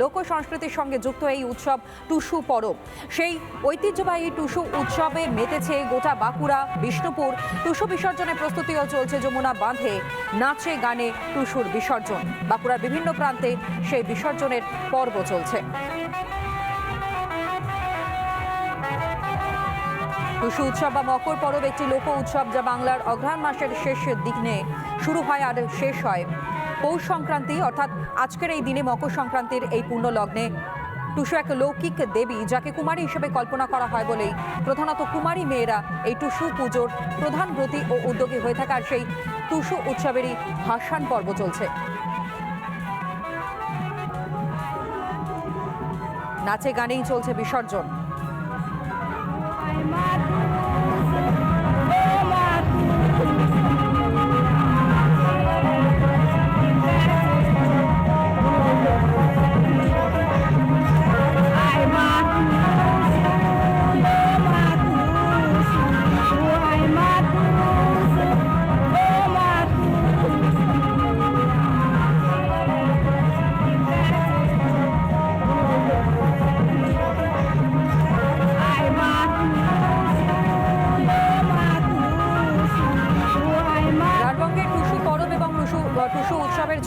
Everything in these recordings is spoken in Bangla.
লোক সংস্কৃতির সঙ্গে যুক্ত এই উৎসব টুসু পরব। সেই ঐতিহ্যবাহী টুসু উৎসবে মেতেছে গোটা বাঁকুড়া, বিষ্ণুপুর। টুসু বিসর্জনের প্রস্তুতিও চলছে যমুনা বাঁধে। নাচে, গানে টুসুর বিসর্জন। বাঁকুড়ার বিভিন্ন প্রান্তে সেই বিসর্জনের পর্ব চলছে। টুসু উৎসব বা মকর পরব একটি লোক উৎসব যা বাংলার অঘ্রাণ মাসের শেষ দিনে শুরু হয় আর শেষ হয়। পৌষ সংক্রান্তি, অর্থাৎ আজকের এই দিনে মকর সংক্রান্তির এই পূর্ণ লগ্নে টুসু এক লৌকিক দেবী, যাকে কুমারী হিসেবে কল্পনা করা হয় বলেই প্রধানত কুমারী মেয়েরা এই টুসু পুজোর প্রধান ব্রতী ও উদ্যোগী হয়ে থাকার সেই টুসু উৎসবেরই ভাসান পর্ব চলছে। নাচে গানেই চলছে বিসর্জন।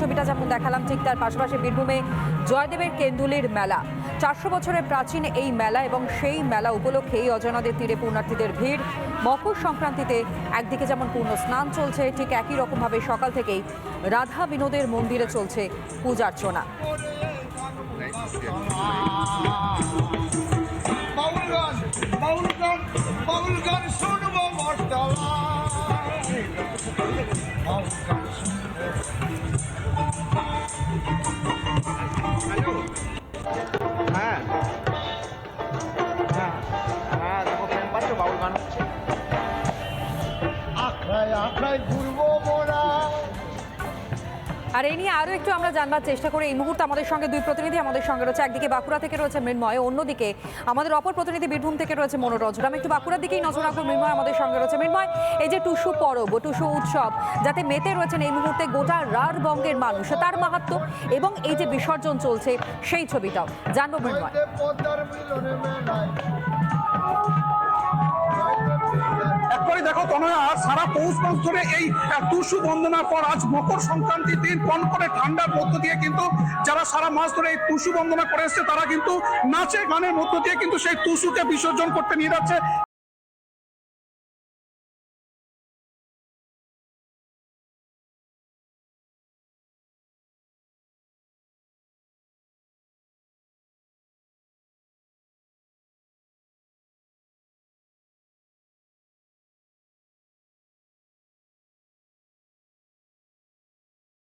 ছবিটা যেমন দেখালাম, ঠিক তার পাশাপাশি বীরভূমে জয়দেবের কেন্দুলির মেলা। চারশো বছরের প্রাচীন এই মেলা এবং সেই মেলা উপলক্ষে এই অজনাদের তীরে পূর্ণার্থীদের ভিড়। মকর সংক্রান্তিতে একদিকে যেমন পূর্ণ স্নান চলছে, ঠিক একই রকমভাবে সকাল থেকেই রাধা বিনোদের মন্দিরে চলছে পূজার্চনা বাউল গান। আখড়ায় আখড়ায় ঘুরবো মোরা। আর এই নিয়ে আরও একটু আমরা জানবার চেষ্টা করি এই মুহূর্তে আমাদের সঙ্গে দুই প্রতিনিধি আমাদের সঙ্গে রয়েছে। একদিকে বাঁকুড়া থেকে রয়েছে মৃন্ময় অন্যদিকে আমাদের অপর প্রতিনিধি বীরভূম থেকে রয়েছে মনোরঞ্জন। আমি একটু বাঁকুড়ার দিকেই নজর রাখব মৃন্ময় আমাদের সঙ্গে রয়েছে। মৃন্ময় এই যে টুসু পরব টুসু উৎসব যাতে মেতে রয়েছেন এই মুহূর্তে গোটা রার বঙ্গের মানুষ তার মাহাত্ম এবং এই যে বিসর্জন চলছে সেই ছবিটাও। জানব মৃন্ময়। একবারে দেখো তনয়া সারা পৌষ মাস ধরে এই টুসু বন্দনার পর আজ মকর সংক্রান্তির দিন কন করে ঠান্ডার মধ্য দিয়ে কিন্তু যারা সারা মাস ধরে এই টুসু বন্দনা করে এসছে, তারা কিন্তু নাচে গানের মধ্য দিয়ে কিন্তু সেই টুসুকে বিসর্জন করতে নিয়ে যাচ্ছে।